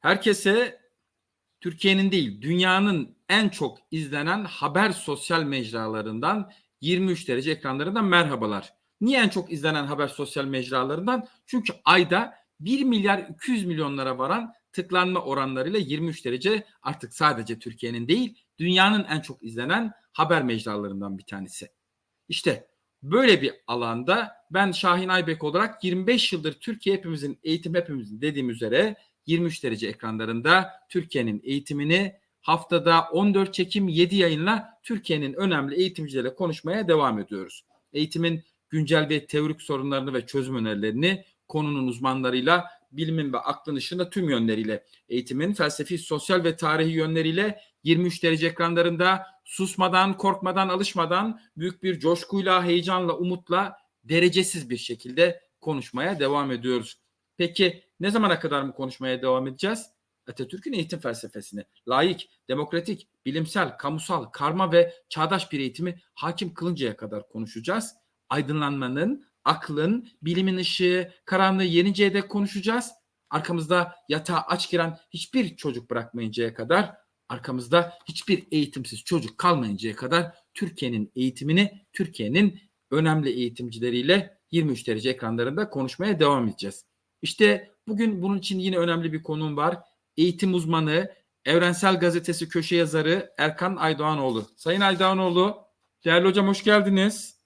Herkese Türkiye'nin değil, dünyanın en çok izlenen haber sosyal mecralarından 23 derece ekranlarından merhabalar. Niye en çok izlenen haber sosyal mecralarından? Çünkü ayda 1 milyar 200 milyonlara varan tıklanma oranlarıyla 23 derece artık sadece Türkiye'nin değil, dünyanın en çok izlenen haber mecralarından bir tanesi. İşte böyle bir alanda ben Şahin Aybek olarak 25 yıldır Türkiye hepimizin eğitim hepimizin dediğim üzere 23 derece ekranlarında Türkiye'nin eğitimini haftada 14 çekim 7 yayınla Türkiye'nin önemli eğitimcileriyle konuşmaya devam ediyoruz. Eğitimin güncel ve teorik sorunlarını ve çözüm önerilerini konunun uzmanlarıyla bilimin ve aklın ışığında tüm yönleriyle eğitimin felsefi, sosyal ve tarihi yönleriyle 23 derece ekranlarında susmadan, korkmadan, alışmadan büyük bir coşkuyla, heyecanla, umutla derecesiz bir şekilde konuşmaya devam ediyoruz. Peki ne zamana kadar mı konuşmaya devam edeceğiz? Atatürk'ün eğitim felsefesini layık, demokratik, bilimsel, kamusal, karma ve çağdaş bir eğitimi hakim kılıncaya kadar konuşacağız. Aydınlanmanın, aklın, bilimin ışığı, karanlığı yeninceye dek konuşacağız. Arkamızda yatağa aç giren hiçbir çocuk bırakmayıncaya kadar, arkamızda hiçbir eğitimsiz çocuk kalmayıncaya kadar Türkiye'nin eğitimini, Türkiye'nin önemli eğitimcileriyle 23 derece ekranlarında konuşmaya devam edeceğiz. İşte bugün bunun için yine önemli bir konum var. Eğitim uzmanı, Evrensel Gazetesi köşe yazarı Erkan Aydoğanoğlu. Sayın Aydoğanoğlu, değerli hocam hoş geldiniz.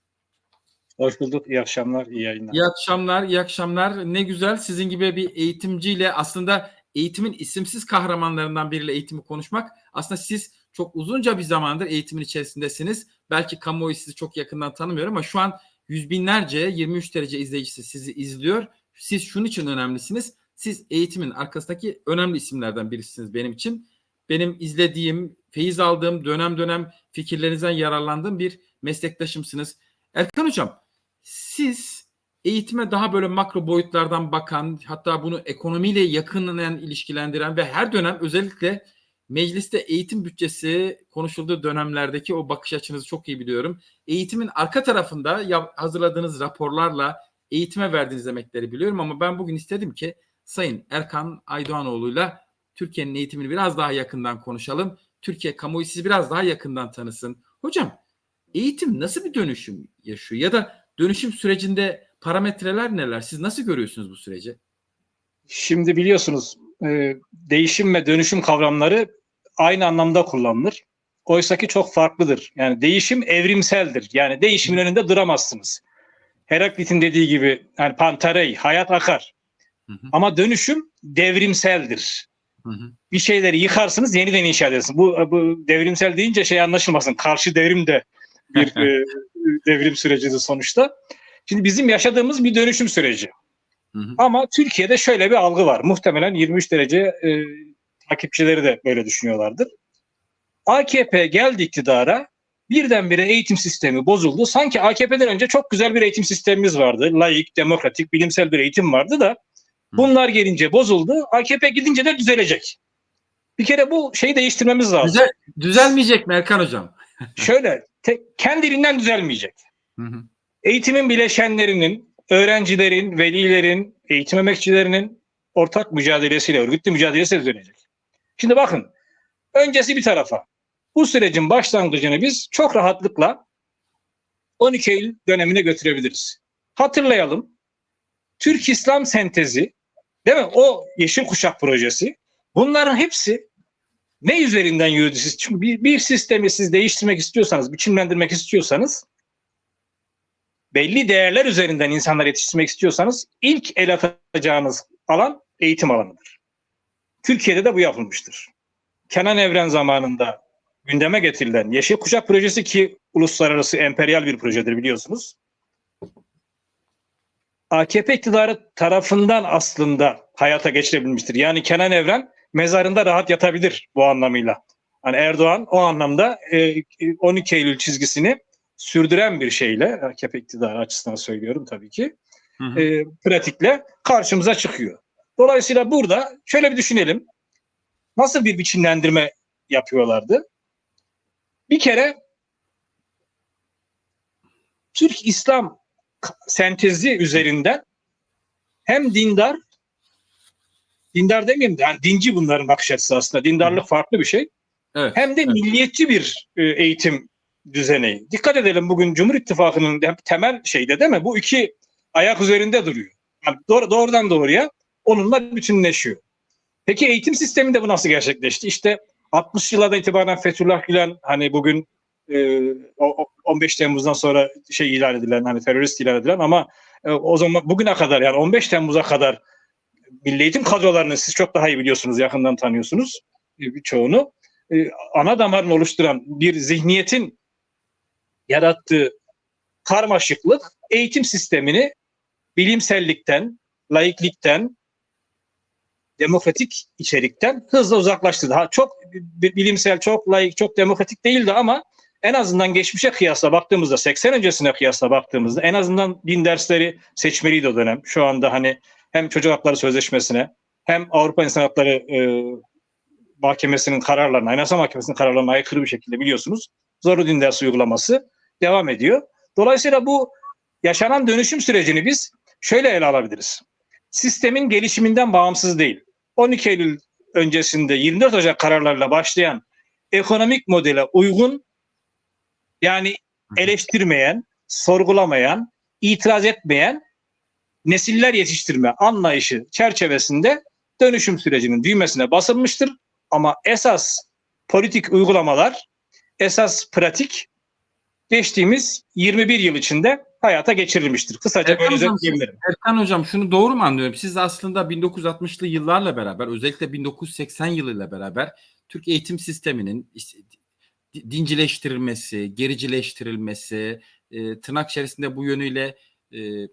Hoş bulduk. İyi akşamlar, iyi yayınlar. İyi akşamlar, iyi akşamlar. Ne güzel sizin gibi bir eğitimciyle aslında eğitimin isimsiz kahramanlarından biriyle eğitimi konuşmak. Aslında siz çok uzunca bir zamandır eğitimin içerisindesiniz. Belki kamuoyu sizi çok yakından tanımıyor ama şu an yüz binlerce 23 derece izleyicisi sizi izliyor. Siz şunun için önemlisiniz. Siz eğitimin arkasındaki önemli isimlerden birisiniz benim için. Benim izlediğim, feyiz aldığım, dönem dönem fikirlerinizden yararlandığım bir meslektaşımsınız. Erkan Hocam, siz eğitime daha böyle makro boyutlardan bakan, hatta bunu ekonomiyle yakından ilişkilendiren ve her dönem özellikle mecliste eğitim bütçesi konuşulduğu dönemlerdeki o bakış açınızı çok iyi biliyorum. Eğitimin arka tarafında hazırladığınız raporlarla eğitime verdiğiniz emekleri biliyorum ama ben bugün istedim ki Sayın Erkan Aydoğanoğlu'yla Türkiye'nin eğitimini biraz daha yakından konuşalım. Türkiye kamuoyu sizi biraz daha yakından tanısın. Hocam eğitim nasıl bir dönüşüm yaşıyor ya da dönüşüm sürecinde parametreler neler? Siz nasıl görüyorsunuz bu süreci? Şimdi biliyorsunuz e, değişim ve dönüşüm kavramları aynı anlamda kullanılır. Oysa ki çok farklıdır. Yani değişim evrimseldir. Yani değişimin önünde duramazsınız. Heraklit'in dediği gibi yani pantarey, hayat akar. Hı hı. Ama dönüşüm devrimseldir. Hı hı. Bir şeyleri yıkarsınız, yeniden inşa edersiniz. Bu, bu devrimsel deyince şey anlaşılmasın. Karşı devrim de bir e, devrim sürecidir sonuçta. Şimdi bizim yaşadığımız bir dönüşüm süreci. Hı hı. Ama Türkiye'de şöyle bir algı var. Muhtemelen 23 derece e, takipçileri de böyle düşünüyorlardır. AKP geldi iktidara birdenbire eğitim sistemi bozuldu. Sanki AKP'den önce çok güzel bir eğitim sistemimiz vardı. Layık, demokratik, bilimsel bir eğitim vardı da bunlar gelince bozuldu. AKP gidince de düzelecek. Bir kere bu şeyi değiştirmemiz lazım. Düzel, düzelmeyecek mi Erkan Hocam? Şöyle, te, kendiliğinden düzelmeyecek. Hı hı. Eğitimin bileşenlerinin, öğrencilerin, velilerin, eğitim emekçilerinin ortak mücadelesiyle, örgütlü mücadelesiyle dönecek. Şimdi bakın, öncesi bir tarafa. Bu sürecin başlangıcını biz çok rahatlıkla 12 Eylül dönemine götürebiliriz. Hatırlayalım. Türk İslam sentezi, değil mi? O Yeşil Kuşak projesi. Bunların hepsi ne üzerinden yürüdü siz? Çünkü bir, bir sistemi siz değiştirmek istiyorsanız, biçimlendirmek istiyorsanız belli değerler üzerinden insanlar yetiştirmek istiyorsanız ilk el atacağınız alan eğitim alanıdır. Türkiye'de de bu yapılmıştır. Kenan Evren zamanında gündeme getirilen Yeşil Kuşak projesi ki uluslararası emperyal bir projedir biliyorsunuz. AKP iktidarı tarafından aslında hayata geçirebilmiştir. Yani Kenan Evren mezarında rahat yatabilir bu anlamıyla. Hani Erdoğan o anlamda 12 Eylül çizgisini sürdüren bir şeyle AKP iktidarı açısından söylüyorum tabii ki. Hı hı. E, pratikle karşımıza çıkıyor. Dolayısıyla burada şöyle bir düşünelim. Nasıl bir biçimlendirme yapıyorlardı? Bir kere Türk İslam sentezi üzerinden hem dindar dindar demeyeyim de yani dinci bunların bakış açısı aslında. Dindarlık farklı bir şey. Evet. Hem de evet. milliyetçi bir e, eğitim düzeni. Dikkat edelim bugün Cumhur İttifakı'nın temel şeyde değil mi? Bu iki ayak üzerinde duruyor. Yani doğru, doğrudan doğruya onunla bütünleşiyor. Peki eğitim sisteminde bu nasıl gerçekleşti? İşte 60 yıllardan itibaren Fethullah Gülen hani bugün e, o- o- 15 Temmuz'dan sonra şey ilan edilen hani terörist ilan edilen ama e, o zaman bugüne kadar yani 15 Temmuz'a kadar milli eğitim kadrolarını siz çok daha iyi biliyorsunuz, yakından tanıyorsunuz e, birçoğunu. E, ana damarını oluşturan bir zihniyetin yarattığı karmaşıklık eğitim sistemini bilimsellikten, laiklikten, demokratik içerikten hızla uzaklaştırdı. Ha, çok bi- bilimsel, çok laik, çok demokratik değildi ama en azından geçmişe kıyasla baktığımızda, 80 öncesine kıyasla baktığımızda en azından din dersleri seçmeliydi o dönem. Şu anda hani hem Çocuk Hakları Sözleşmesi'ne hem Avrupa İnsan Hakları e, Mahkemesi'nin kararlarına, Anayasa Mahkemesi'nin kararlarına aykırı bir şekilde biliyorsunuz zorlu din dersi uygulaması devam ediyor. Dolayısıyla bu yaşanan dönüşüm sürecini biz şöyle ele alabiliriz. Sistemin gelişiminden bağımsız değil. 12 Eylül öncesinde 24 Ocak kararlarıyla başlayan ekonomik modele uygun yani eleştirmeyen, sorgulamayan, itiraz etmeyen nesiller yetiştirme anlayışı çerçevesinde dönüşüm sürecinin düğmesine basılmıştır. Ama esas politik uygulamalar, esas pratik geçtiğimiz 21 yıl içinde hayata geçirilmiştir. Kısaca Erkan böyle özetleyebilirim. Erkan Hocam şunu doğru mu anlıyorum? Siz aslında 1960'lı yıllarla beraber özellikle 1980 yılıyla beraber Türk eğitim sisteminin is- di- dincileştirilmesi, gericileştirilmesi, e, tırnak içerisinde bu yönüyle e,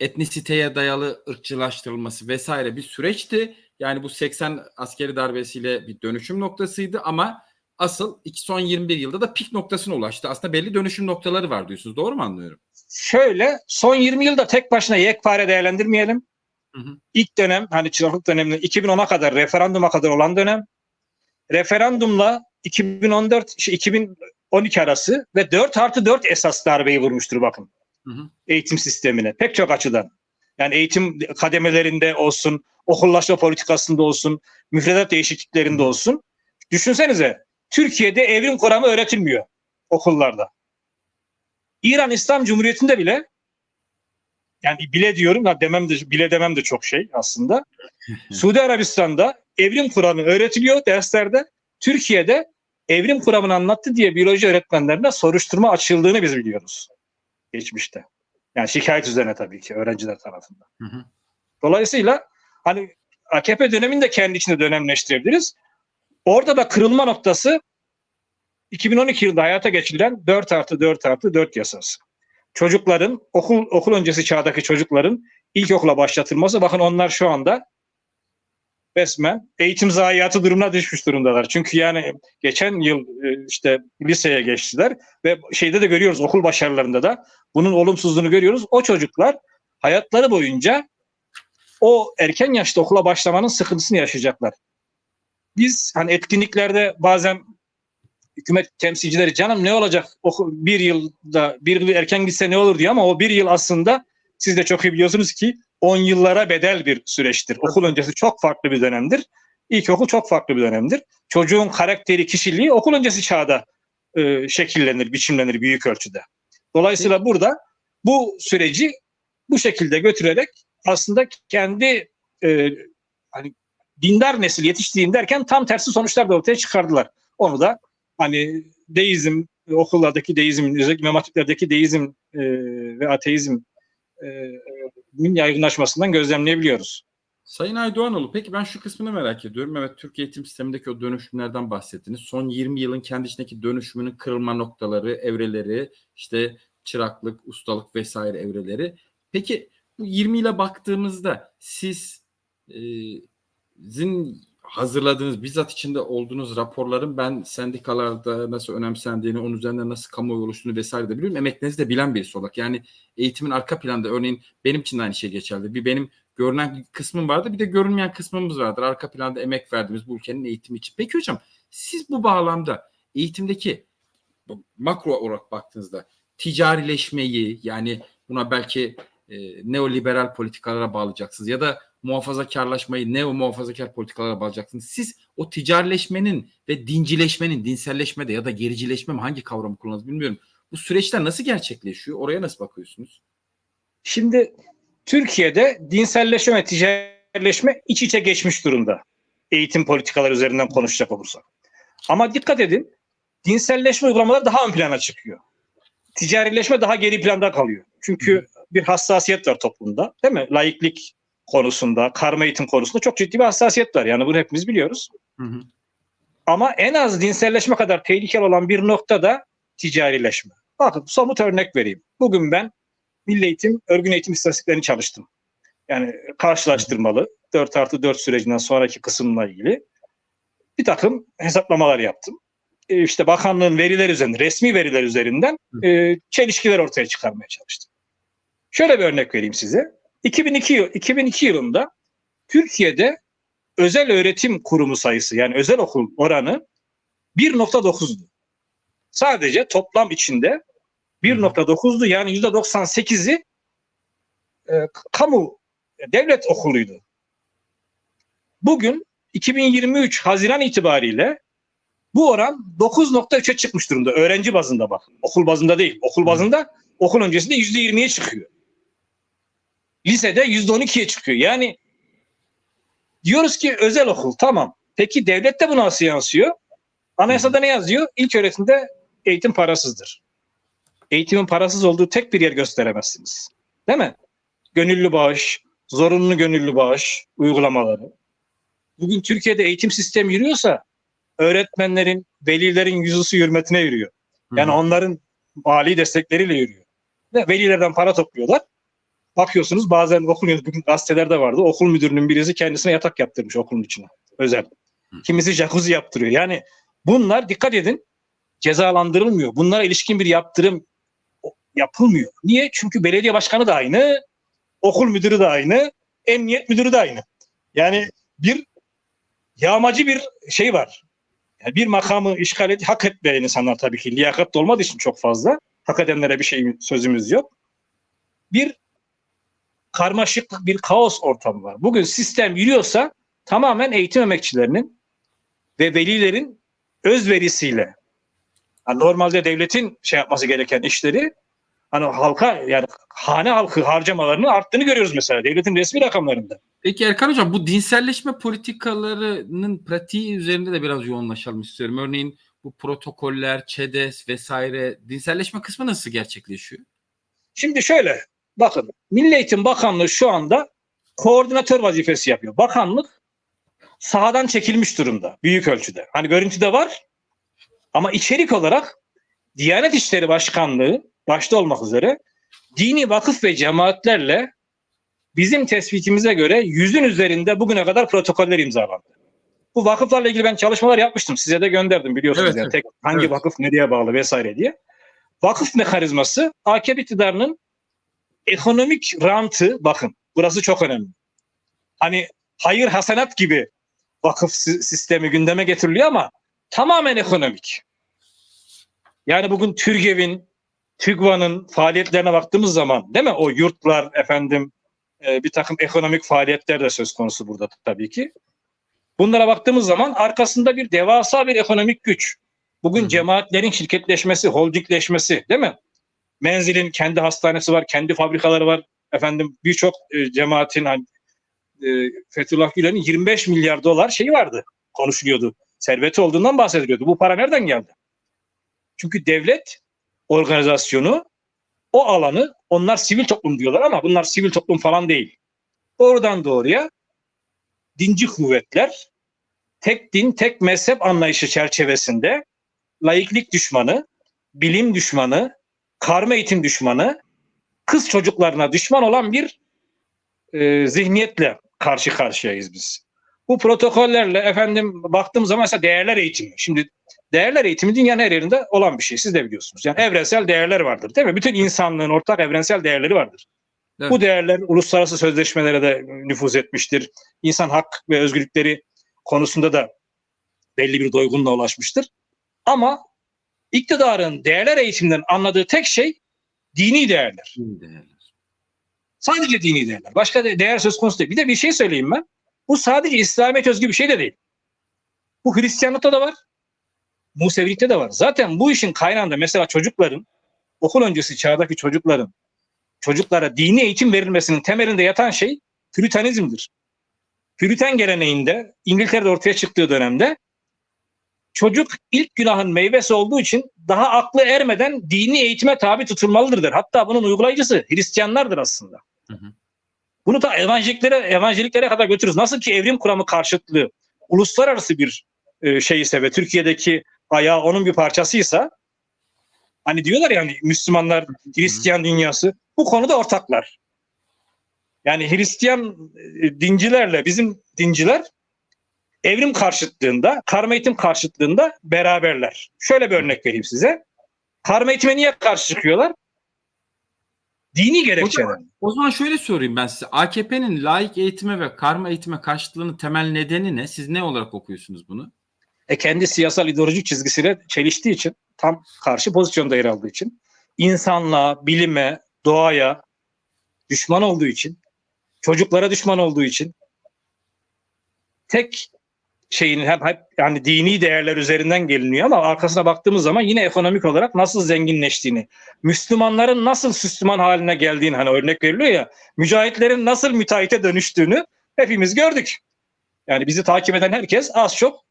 etnisiteye dayalı ırkçılaştırılması vesaire bir süreçti. Yani bu 80 askeri darbesiyle bir dönüşüm noktasıydı ama asıl iki son 21 yılda da pik noktasına ulaştı. Aslında belli dönüşüm noktaları var diyorsunuz. Doğru mu anlıyorum? Şöyle son 20 yılda tek başına yekpare değerlendirmeyelim. Hı hı. İlk dönem hani çıraklık döneminde 2010'a kadar referanduma kadar olan dönem. Referandumla 2014 şey, 2012 arası ve 4 artı 4 esas darbeyi vurmuştur bakın Hı hı. eğitim sistemine pek çok açıdan. Yani eğitim kademelerinde olsun, okullaşma politikasında olsun, müfredat değişikliklerinde olsun. Düşünsenize Türkiye'de evrim kuramı öğretilmiyor okullarda. İran İslam Cumhuriyeti'nde bile yani bile diyorum ya demem de bile demem de çok şey aslında. Suudi Arabistan'da evrim kuramı öğretiliyor derslerde. Türkiye'de evrim kuramını anlattı diye biyoloji öğretmenlerine soruşturma açıldığını biz biliyoruz geçmişte. Yani şikayet üzerine tabii ki öğrenciler tarafından. Hı hı. Dolayısıyla hani AKP dönemini de kendi içinde dönemleştirebiliriz. Orada da kırılma noktası 2012 yılında hayata geçirilen 4 artı 4 artı 4 yasası. Çocukların okul okul öncesi çağdaki çocukların ilkokula başlatılması bakın onlar şu anda resmen eğitim zayiatı durumuna düşmüş durumdalar. Çünkü yani geçen yıl e, işte liseye geçtiler ve şeyde de görüyoruz okul başarılarında da bunun olumsuzluğunu görüyoruz. O çocuklar hayatları boyunca o erken yaşta okula başlamanın sıkıntısını yaşayacaklar. Biz hani etkinliklerde bazen hükümet temsilcileri canım ne olacak oku, bir yılda bir yıl erken gitse ne olur diyor ama o bir yıl aslında siz de çok iyi biliyorsunuz ki 10 yıllara bedel bir süreçtir. Okul öncesi çok farklı bir dönemdir. İlkokul çok farklı bir dönemdir. Çocuğun karakteri, kişiliği okul öncesi çağda e, şekillenir, biçimlenir büyük ölçüde. Dolayısıyla burada bu süreci bu şekilde götürerek aslında kendi e, hani dindar nesil yetiştiğim derken tam tersi sonuçlar da ortaya çıkardılar. Onu da hani deizm, okullardaki deizm, özellikle imam hatiplerdeki deizm e, ve ateizm e, yaygınlaşmasından gözlemleyebiliyoruz. Sayın Aydoğanoğlu peki ben şu kısmını merak ediyorum. Evet Türk eğitim sistemindeki o dönüşümlerden bahsettiniz. Son 20 yılın kendi içindeki dönüşümünün kırılma noktaları, evreleri, işte çıraklık, ustalık vesaire evreleri. Peki bu 20 ile baktığımızda siz e, sizin hazırladığınız, bizzat içinde olduğunuz raporların ben sendikalarda nasıl önemsendiğini, onun üzerinde nasıl kamuoyu oluştuğunu vesaire de biliyorum. Emeklinizi de bilen birisi olarak. Yani eğitimin arka planda örneğin benim için de aynı şey geçerli. Bir benim görünen kısmım vardı bir de görünmeyen kısmımız vardır. Arka planda emek verdiğimiz bu ülkenin eğitimi için. Peki hocam siz bu bağlamda eğitimdeki makro olarak baktığınızda ticarileşmeyi yani buna belki e, neoliberal politikalara bağlayacaksınız ya da muhafazakarlaşmayı, neo muhafazakar politikalara bağlayacaksınız. Siz o ticarileşmenin ve dincileşmenin, dinselleşme de ya da gericileşme mi hangi kavramı kullanırız bilmiyorum. Bu süreçler nasıl gerçekleşiyor? Oraya nasıl bakıyorsunuz? Şimdi Türkiye'de dinselleşme ve ticarileşme iç içe geçmiş durumda. Eğitim politikaları üzerinden konuşacak olursak. Ama dikkat edin dinselleşme uygulamaları daha ön plana çıkıyor. Ticarileşme daha geri planda kalıyor. Çünkü bir hassasiyet var toplumda değil mi? Laiklik konusunda, karma eğitim konusunda çok ciddi bir hassasiyet var. Yani bunu hepimiz biliyoruz. Hı hı. Ama en az dinselleşme kadar tehlikeli olan bir nokta da ticarileşme. Bakın somut örnek vereyim. Bugün ben Milli Eğitim, örgün eğitim istatistiklerini çalıştım. Yani karşılaştırmalı 4 artı 4 sürecinden sonraki kısımla ilgili bir takım hesaplamalar yaptım. E, İşte bakanlığın verileri üzerinden, resmi veriler üzerinden e, çelişkiler ortaya çıkarmaya çalıştım. Şöyle bir örnek vereyim size. 2002, yıl- 2002 yılında Türkiye'de özel öğretim kurumu sayısı yani özel okul oranı 1.9'du. Sadece toplam içinde 1.9'du yani %98'i e, kamu e, devlet okuluydu. Bugün 2023 Haziran itibariyle bu oran 9.3'e çıkmış durumda. Öğrenci bazında bak. Okul bazında değil. Okul bazında okul öncesinde %20'ye çıkıyor. Lisede %12'ye çıkıyor. Yani diyoruz ki özel okul tamam. Peki devlette bu nasıl yansıyor? Anayasada ne yazıyor? İlk öğretimde eğitim parasızdır. Eğitimin parasız olduğu tek bir yer gösteremezsiniz. Değil mi? Gönüllü bağış, zorunlu gönüllü bağış uygulamaları. Bugün Türkiye'de eğitim sistemi yürüyorsa öğretmenlerin, velilerin yüzüsü hürmetine yürüyor. Yani hı. onların mali destekleriyle yürüyor. Ve velilerden para topluyorlar. Bakıyorsunuz bazen okul bugün gazetelerde vardı. Okul müdürünün birisi kendisine yatak yaptırmış okulun içine. Özel. Kimisi jacuzzi yaptırıyor. Yani bunlar dikkat edin cezalandırılmıyor. Bunlara ilişkin bir yaptırım yapılmıyor. Niye? Çünkü belediye başkanı da aynı, okul müdürü de aynı, emniyet müdürü de aynı. Yani bir yağmacı bir şey var. Yani bir makamı işgal et, hak etmeyen insanlar tabii ki liyakatlı olmadığı için çok fazla. Hak edenlere bir şey sözümüz yok. Bir karmaşık bir kaos ortamı var. Bugün sistem yürüyorsa tamamen eğitim emekçilerinin ve velilerin özverisiyle yani normalde devletin şey yapması gereken işleri hani halka yani hane halkı harcamalarının arttığını görüyoruz mesela devletin resmi rakamlarında. Peki Erkan Hocam bu dinselleşme politikalarının pratiği üzerinde de biraz yoğunlaşalım istiyorum. Örneğin bu protokoller, ÇEDES vesaire dinselleşme kısmı nasıl gerçekleşiyor? Şimdi şöyle bakın Milli Eğitim Bakanlığı şu anda koordinatör vazifesi yapıyor. Bakanlık sahadan çekilmiş durumda büyük ölçüde. Hani görüntüde var ama içerik olarak Diyanet İşleri Başkanlığı başta olmak üzere dini vakıf ve cemaatlerle bizim tespitimize göre yüzün üzerinde bugüne kadar protokoller imzalandı. Bu vakıflarla ilgili ben çalışmalar yapmıştım. Size de gönderdim biliyorsunuz. Evet, yani. Tek, hangi Evet. vakıf nereye bağlı vesaire diye. Vakıf mekanizması AKP iktidarının ekonomik rantı bakın burası çok önemli. Hani hayır hasenat gibi vakıf si- sistemi gündeme getiriliyor ama tamamen ekonomik. Yani bugün TÜRGEV'in, TÜGVA'nın faaliyetlerine baktığımız zaman değil mi? O yurtlar efendim e, bir takım ekonomik faaliyetler de söz konusu burada tabii ki. Bunlara baktığımız zaman arkasında bir devasa bir ekonomik güç. Bugün hı. cemaatlerin şirketleşmesi, holdingleşmesi değil mi? Menzil'in kendi hastanesi var, kendi fabrikaları var. Efendim birçok e, cemaatin hani, e, Fethullah Gülen'in 25 milyar dolar şeyi vardı. Konuşuluyordu. Serveti olduğundan bahsediliyordu. Bu para nereden geldi? Çünkü devlet organizasyonu o alanı onlar sivil toplum diyorlar ama bunlar sivil toplum falan değil. Doğrudan doğruya dinci kuvvetler tek din, tek mezhep anlayışı çerçevesinde laiklik düşmanı, bilim düşmanı, karma eğitim düşmanı, kız çocuklarına düşman olan bir e, zihniyetle karşı karşıyayız biz. Bu protokollerle efendim baktığım zaman mesela değerler eğitimi. Şimdi değerler eğitimi dünyanın her yerinde olan bir şey. Siz de biliyorsunuz. Yani evrensel değerler vardır değil mi? Bütün insanlığın ortak evrensel değerleri vardır. Evet. Bu değerler uluslararası sözleşmelere de nüfuz etmiştir. İnsan hak ve özgürlükleri konusunda da belli bir doygunluğa ulaşmıştır. Ama iktidarın değerler eğitiminden anladığı tek şey dini değerler. Değerler. Sadece dini değerler. Başka de- değer söz konusu değil. Bir de bir şey söyleyeyim ben. Bu sadece İslamiyet özgü bir şey de değil. Bu Hristiyanlıkta da var. Musevilikte de var. Zaten bu işin kaynağında mesela çocukların okul öncesi çağdaki çocukların çocuklara dini eğitim verilmesinin temelinde yatan şey Püritanizmdir. Püritan geleneğinde İngiltere'de ortaya çıktığı dönemde çocuk ilk günahın meyvesi olduğu için daha aklı ermeden dini eğitime tabi tutulmalıdır. Hatta bunun uygulayıcısı Hristiyanlardır aslında. Hı hı. Bunu da evanjeliklere, evanjeliklere kadar götürürüz. Nasıl ki evrim kuramı karşıtlığı uluslararası bir e, şey ise ve Türkiye'deki ayağı onun bir parçasıysa hani diyorlar yani Müslümanlar Hristiyan dünyası bu konuda ortaklar. Yani Hristiyan e, dincilerle bizim dinciler evrim karşıtlığında, karma eğitim karşıtlığında beraberler. Şöyle bir örnek vereyim size. Karma eğitime niye karşı çıkıyorlar? Dini gerekçeden. O zaman şöyle sorayım ben size. AKP'nin laik eğitime ve karma eğitime karşıtlığının temel nedeni ne? Siz ne olarak okuyorsunuz bunu? E kendi siyasal ideolojik çizgisiyle çeliştiği için, tam karşı pozisyonda yer aldığı için, insanlığa, bilime, doğaya düşman olduğu için, çocuklara düşman olduğu için tek şeyin hep, hep yani dini değerler üzerinden geliniyor ama arkasına baktığımız zaman yine ekonomik olarak nasıl zenginleştiğini, Müslümanların nasıl Müslüman haline geldiğini hani örnek veriliyor ya, mücahitlerin nasıl müteahhite dönüştüğünü hepimiz gördük. Yani bizi takip eden herkes az çok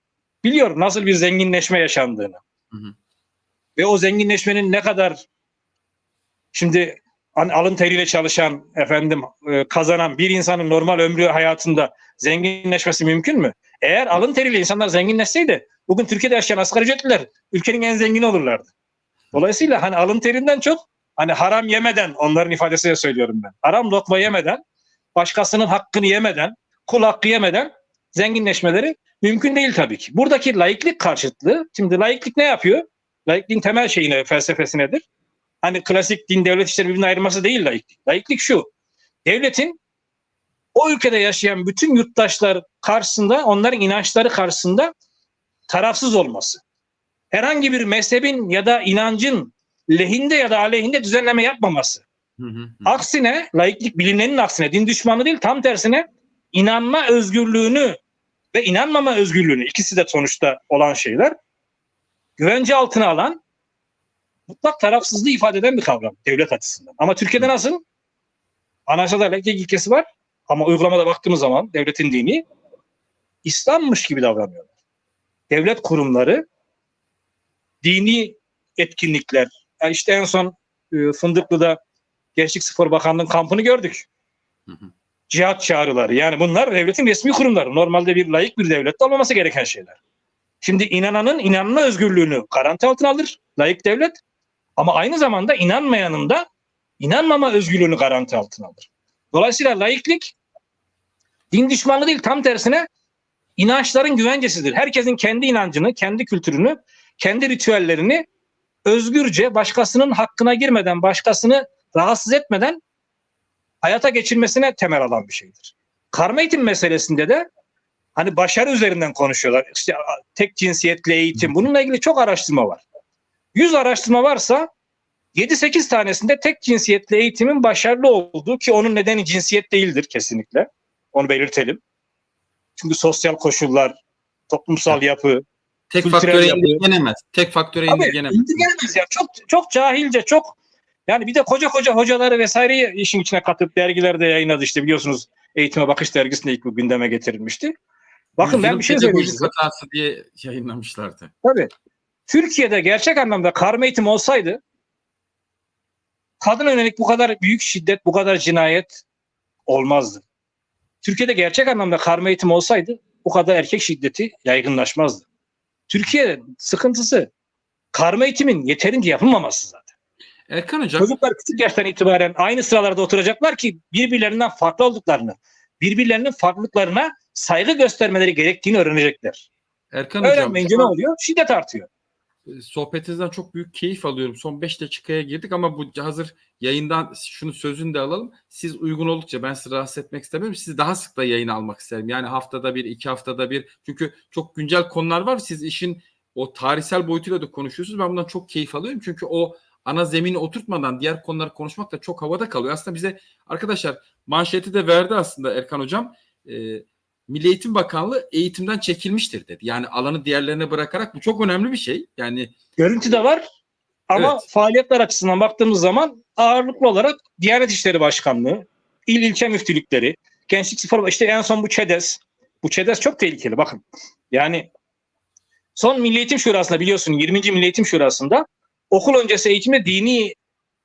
biliyor nasıl bir zenginleşme yaşandığını. Hı hı. Ve o zenginleşmenin ne kadar şimdi alın teriyle çalışan efendim e, kazanan bir insanın normal ömrü hayatında zenginleşmesi mümkün mü? Eğer alın teriyle insanlar zenginleşseydi bugün Türkiye'de yaşayan asgari ücretliler ülkenin en zengini olurlardı. Dolayısıyla hani alın terinden çok hani haram yemeden onların ifadesiyle söylüyorum ben. Haram lokma yemeden başkasının hakkını yemeden kul hakkı yemeden zenginleşmeleri mümkün değil tabii ki. Buradaki laiklik karşıtlığı, şimdi laiklik ne yapıyor? Laikliğin temel şeyine, felsefesi nedir? Hani klasik din devlet işleri birbirine ayırması değil laiklik. Laiklik şu, devletin o ülkede yaşayan bütün yurttaşlar karşısında, onların inançları karşısında tarafsız olması. Herhangi bir mezhebin ya da inancın lehinde ya da aleyhinde düzenleme yapmaması. Hı hı hı. Aksine laiklik bilinenin aksine din düşmanı değil tam tersine inanma özgürlüğünü ve inanmama özgürlüğünü ikisi de sonuçta olan şeyler güvence altına alan mutlak tarafsızlığı ifade eden bir kavram devlet açısından. Ama Türkiye'de nasıl? Anayasada laiklik ilkesi var ama uygulamada baktığımız zaman devletin dini İslam'mış gibi davranıyorlar. Devlet kurumları dini etkinlikler ya işte en son e, Fındıklı'da Gençlik Spor Bakanlığı'nın kampını gördük. Hı hı. Cihat çağrıları. Yani bunlar devletin resmi kurumları. Normalde bir layık bir devlette olmaması gereken şeyler. Şimdi inananın inanma özgürlüğünü garanti altına alır layık devlet. Ama aynı zamanda inanmayanın da inanmama özgürlüğünü garanti altına alır. Dolayısıyla laiklik din düşmanlığı değil tam tersine inançların güvencesidir. Herkesin kendi inancını, kendi kültürünü, kendi ritüellerini özgürce başkasının hakkına girmeden, başkasını rahatsız etmeden hayata geçirmesine temel alan bir şeydir. Karma eğitim meselesinde de hani başarı üzerinden konuşuyorlar. İşte tek cinsiyetli eğitim. Bununla ilgili çok araştırma var. 100 araştırma varsa 7-8 tanesinde tek cinsiyetli eğitimin başarılı olduğu ki onun nedeni cinsiyet değildir kesinlikle. Onu belirtelim. Çünkü sosyal koşullar, toplumsal yapı, Tek faktöre yapı. indirgenemez. Tek faktöre Abi indirgenemez. indirgenemez ya. Çok çok cahilce, çok yani bir de koca koca hocaları vesaireyi işin içine katıp dergilerde yayınladı işte biliyorsunuz Eğitime Bakış dergisinde ilk bu gündeme getirilmişti. Bakın ben bir şey söyleyeyim hatası diye yayınlamışlardı. Tabii. Türkiye'de gerçek anlamda karma eğitim olsaydı kadın yönelik bu kadar büyük şiddet, bu kadar cinayet olmazdı. Türkiye'de gerçek anlamda karma eğitim olsaydı bu kadar erkek şiddeti yaygınlaşmazdı. Türkiye sıkıntısı karma eğitimin yeterince yapılmaması zaten. Erkan Hocam Çocuklar küçük yaştan itibaren aynı sıralarda oturacaklar ki birbirlerinden farklı olduklarını, birbirlerinin farklılıklarına saygı göstermeleri gerektiğini öğrenecekler. Erkan Hocam Öğrenmeyince ne oluyor? Şiddet artıyor. Sohbetinizden çok büyük keyif alıyorum. Son 5 dakikaya girdik ama bu hazır yayından şunu sözünü de alalım. Siz uygun oldukça ben sizi rahatsız etmek istemiyorum. Sizi daha sık da yayın almak isterim. Yani haftada bir, iki haftada bir. Çünkü çok güncel konular var. Siz işin o tarihsel boyutuyla da konuşuyorsunuz. Ben bundan çok keyif alıyorum. Çünkü o ana zemini oturtmadan diğer konuları konuşmak da çok havada kalıyor. Aslında bize arkadaşlar manşeti de verdi aslında Erkan Hocam. E, Milli Eğitim Bakanlığı eğitimden çekilmiştir dedi. Yani alanı diğerlerine bırakarak bu çok önemli bir şey. Yani Görüntü de var ama Evet. faaliyetler açısından baktığımız zaman ağırlıklı olarak Diyanet İşleri Başkanlığı, il ilçe müftülükleri, gençlik spor işte en son bu ÇEDES. Bu ÇEDES çok tehlikeli bakın. Yani son Milli Eğitim Şurası'nda biliyorsun 20. Milli Eğitim Şurası'nda okul öncesi eğitimde dini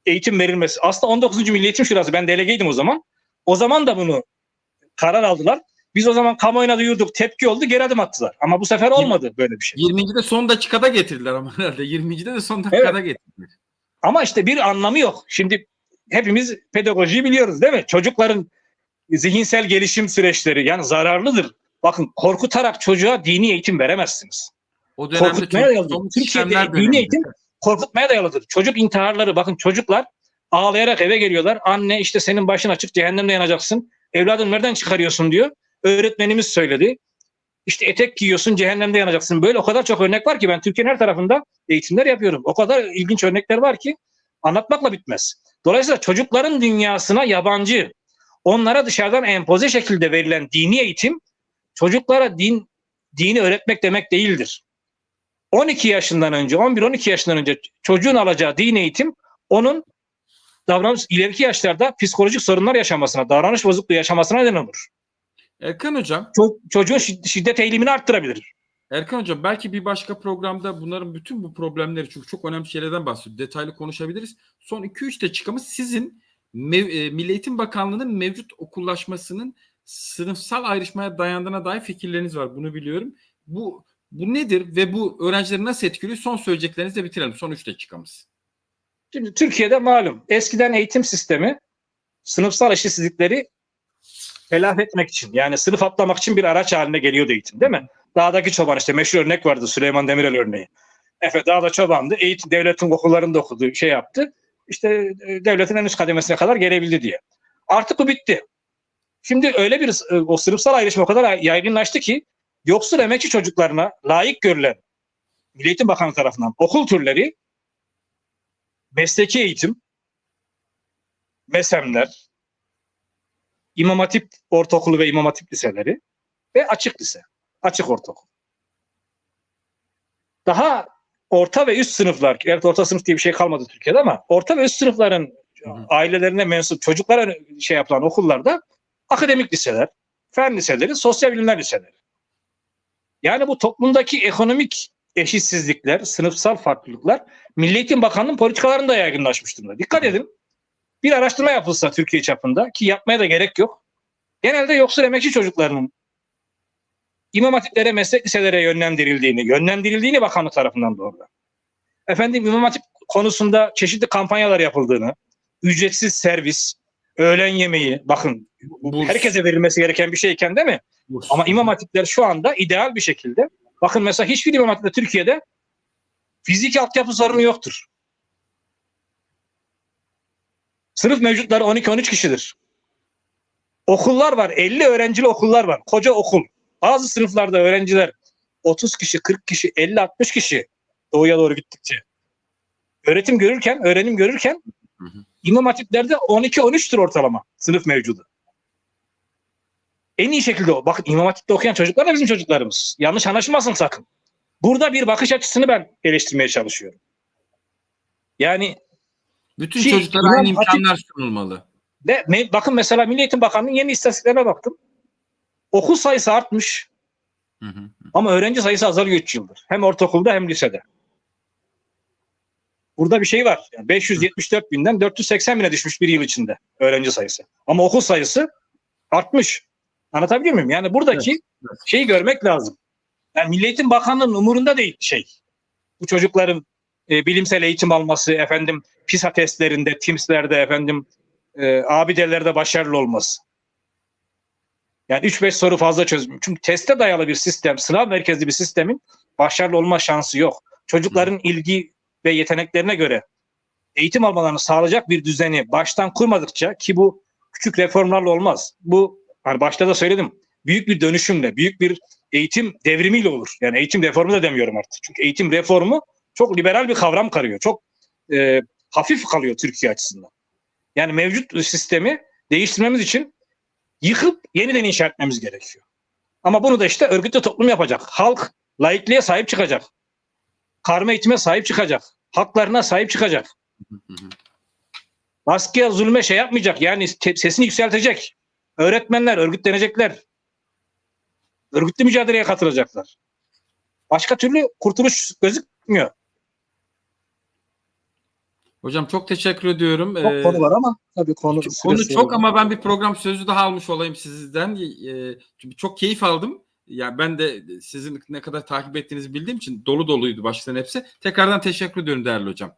eğitim verilmesi. Aslında 19. Milli Eğitim Şurası ben delegeydim o zaman. O zaman da bunu karar aldılar. Biz o zaman kamuoyuna duyurduk, tepki oldu, geri adım attılar. Ama bu sefer olmadı böyle bir şey. 20'de son dakikada getirdiler ama herhalde. 20'de de son dakikada getirdiler. Ama işte bir anlamı yok. Şimdi hepimiz pedagojiyi biliyoruz değil mi? Çocukların zihinsel gelişim süreçleri yani zararlıdır. Bakın korkutarak çocuğa dini eğitim veremezsiniz. O dönemde Korkutmaya çocuk dayalı. somut Türkiye'de dini döneminde. eğitim korkutmaya dayalıdır. Çocuk intiharları bakın çocuklar ağlayarak eve geliyorlar. Anne işte senin başın açık cehennemde yanacaksın. Evladım nereden çıkarıyorsun diyor. Öğretmenimiz söyledi. İşte etek giyiyorsun cehennemde yanacaksın. Böyle o kadar çok örnek var ki ben Türkiye'nin her tarafında eğitimler yapıyorum. O kadar ilginç örnekler var ki anlatmakla bitmez. Dolayısıyla çocukların dünyasına yabancı, onlara dışarıdan empoze şekilde verilen dini eğitim çocuklara din dini öğretmek demek değildir. 12 yaşından önce, 11-12 yaşından önce çocuğun alacağı din eğitim onun davranış ileriki yaşlarda psikolojik sorunlar yaşamasına, davranış bozukluğu yaşamasına neden olur. Erkan Hocam, Ço- çocuğun şid- şiddet eğilimini arttırabilir. Erkan Hocam belki bir başka programda bunların bütün bu problemleri çünkü çok önemli şeylerden bahsediyor. Detaylı konuşabiliriz. Son 2-3 dakikamız sizin mev- e, Milli Eğitim Bakanlığı'nın mevcut okullaşmasının sınıfsal ayrışmaya dayandığına dair fikirleriniz var. Bunu biliyorum. Bu bu nedir ve bu öğrencileri nasıl etkiliyor? Son söyleyeceklerinizle bitirelim. Son 3 dakikamız. Şimdi Türkiye'de malum eskiden eğitim sistemi sınıfsal eşitsizlikleri telafi etmek için yani sınıf atlamak için bir araç haline geliyordu eğitim değil mi? Dağdaki çoban işte meşhur örnek vardı Süleyman Demirel örneği. Efe dağda çobandı. Eğitim devletin okullarında okudu, şey yaptı. İşte e, devletin en üst kademesine kadar gelebildi diye. Artık bu bitti. Şimdi öyle bir e, o sınıfsal ayrışma o kadar yaygınlaştı ki yoksul emekçi çocuklarına layık görülen Milli Eğitim Bakanı tarafından okul türleri mesleki eğitim, mesemler, İmam Hatip Ortaokulu ve İmam Hatip liseleri ve açık lise, açık ortaokul. Daha orta ve üst sınıflar, evet orta sınıf diye bir şey kalmadı Türkiye'de ama orta ve üst sınıfların Hı ailelerine mensup çocuklara şey yapılan okullarda akademik liseler, fen liseleri, sosyal bilimler liseleri. Yani bu toplumdaki ekonomik eşitsizlikler, sınıfsal farklılıklar Milli Eğitim Bakanlığı'nın politikalarında yaygınlaşmış durumda. Dikkat edin. Bir araştırma yapılsa Türkiye çapında ki yapmaya da gerek yok. Genelde yoksul emekçi çocuklarının imam hatiplere, meslek liselere yönlendirildiğini, yönlendirildiğini bakanlık tarafından doğrudan. Efendim imam hatip konusunda çeşitli kampanyalar yapıldığını, ücretsiz servis, öğlen yemeği, bakın bu Burs. herkese verilmesi gereken bir şeyken değil mi? Ama imam hatipler şu anda ideal bir şekilde bakın mesela hiçbir imam hatipte Türkiye'de fiziki altyapı sorunu yoktur. Sınıf mevcutları 12-13 kişidir. Okullar var. 50 öğrencili okullar var. Koca okul. Bazı sınıflarda öğrenciler 30 kişi, 40 kişi, 50-60 kişi doğuya doğru gittikçe. Öğretim görürken, öğrenim görürken Hı hı. imam hatiplerde 12-13'tür ortalama sınıf mevcudu. En iyi şekilde o. Bakın İmam Hatip'te okuyan çocuklar da bizim çocuklarımız. Yanlış anlaşılmasın sakın. Burada bir bakış açısını ben eleştirmeye çalışıyorum. Yani Bütün Ki çocuklara İmam aynı Hatip- imkanlar sunulmalı. ve bakın mesela Milli Eğitim Bakanlığı'nın yeni istatistiklerine baktım. Okul sayısı artmış Hı hı. ama öğrenci sayısı azalıyor 3 yıldır. Hem ortaokulda hem lisede. Burada bir şey var. Yani 574 binden 480 bine düşmüş bir yıl içinde öğrenci sayısı. Ama okul sayısı artmış. Anlatabiliyor muyum? Yani buradaki evet. şeyi görmek lazım. Yani Milli Eğitim Bakanlığı'nın umurunda değil şey. Bu çocukların e, bilimsel eğitim alması, efendim PISA testlerinde, TIMS'lerde efendim e, abidelerde başarılı olması. Yani 3-5 soru fazla çözüm. Çünkü teste dayalı bir sistem, sınav merkezli bir sistemin başarılı olma şansı yok. Çocukların ilgi ve yeteneklerine göre eğitim almalarını sağlayacak bir düzeni baştan kurmadıkça ki bu küçük reformlarla olmaz. Bu hani başta da söyledim. Büyük bir dönüşümle, büyük bir eğitim devrimiyle olur. Yani eğitim reformu da demiyorum artık. Çünkü eğitim reformu çok liberal bir kavram karıyor. Çok e, hafif kalıyor Türkiye açısından. Yani mevcut sistemi değiştirmemiz için yıkıp yeniden inşa etmemiz gerekiyor. Ama bunu da işte örgütlü toplum yapacak. Halk laikliğe sahip çıkacak. Karma eğitime sahip çıkacak. Haklarına sahip çıkacak. Baskıya, zulme şey yapmayacak. Yani sesini yükseltecek. Öğretmenler örgütlenecekler. Örgütlü mücadeleye katılacaklar. Başka türlü kurtuluş gözükmüyor. Hocam çok teşekkür ediyorum. Çok Ee, konu var ama tabii konu Konu süresi- çok ama ben bir program sözü daha almış olayım sizden. Ee, Çünkü çok keyif aldım. Ya ben de sizin ne kadar takip ettiğinizi bildiğim için dolu doluydu başların hepsi. Tekrardan teşekkür ediyorum değerli hocam.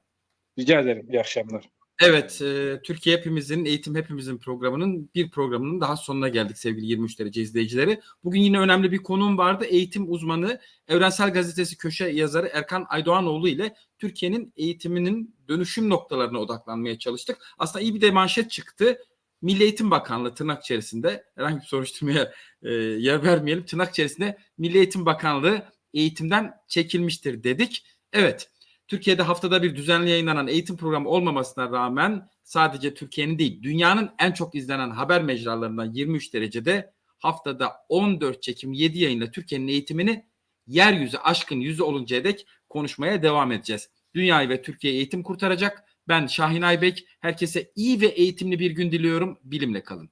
Rica ederim. İyi akşamlar. Evet, e, Türkiye Hepimizin, Eğitim Hepimizin programının bir programının daha sonuna geldik sevgili 23 derece izleyicileri. Bugün yine önemli bir konuğum vardı. Eğitim uzmanı, Evrensel Gazetesi köşe yazarı Erkan Aydoğanoğlu ile Türkiye'nin eğitiminin dönüşüm noktalarına odaklanmaya çalıştık. Aslında iyi bir de manşet çıktı. Milli Eğitim Bakanlığı tırnak içerisinde herhangi bir soruşturmaya e, yer vermeyelim. Tırnak içerisinde Milli Eğitim Bakanlığı eğitimden çekilmiştir dedik. Evet. Türkiye'de haftada bir düzenli yayınlanan eğitim programı olmamasına rağmen sadece Türkiye'nin değil dünyanın en çok izlenen haber mecralarından 23 derecede haftada 14 çekim 7 yayınla Türkiye'nin eğitimini yeryüzü aşkın yüzü oluncaya dek konuşmaya devam edeceğiz. Dünyayı ve Türkiye eğitim kurtaracak. Ben Şahin Aybek. Herkese iyi ve eğitimli bir gün diliyorum. Bilimle kalın.